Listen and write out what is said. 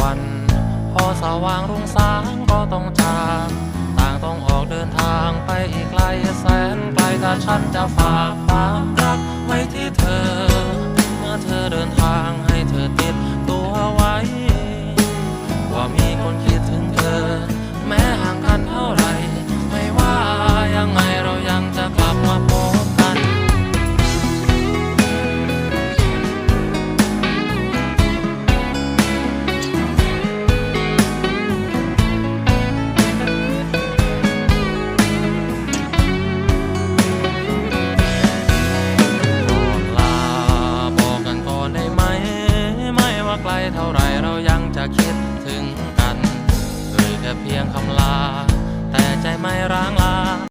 วัน พอสว่างรุ่งสางก็ต้องจากต่างต้องออกเดินทางไปอีกไกลแสนไกลถ้าฉันจะฝากความรักไว้ที่ ไกลเท่าไรเรายังจะคิดถึงกัน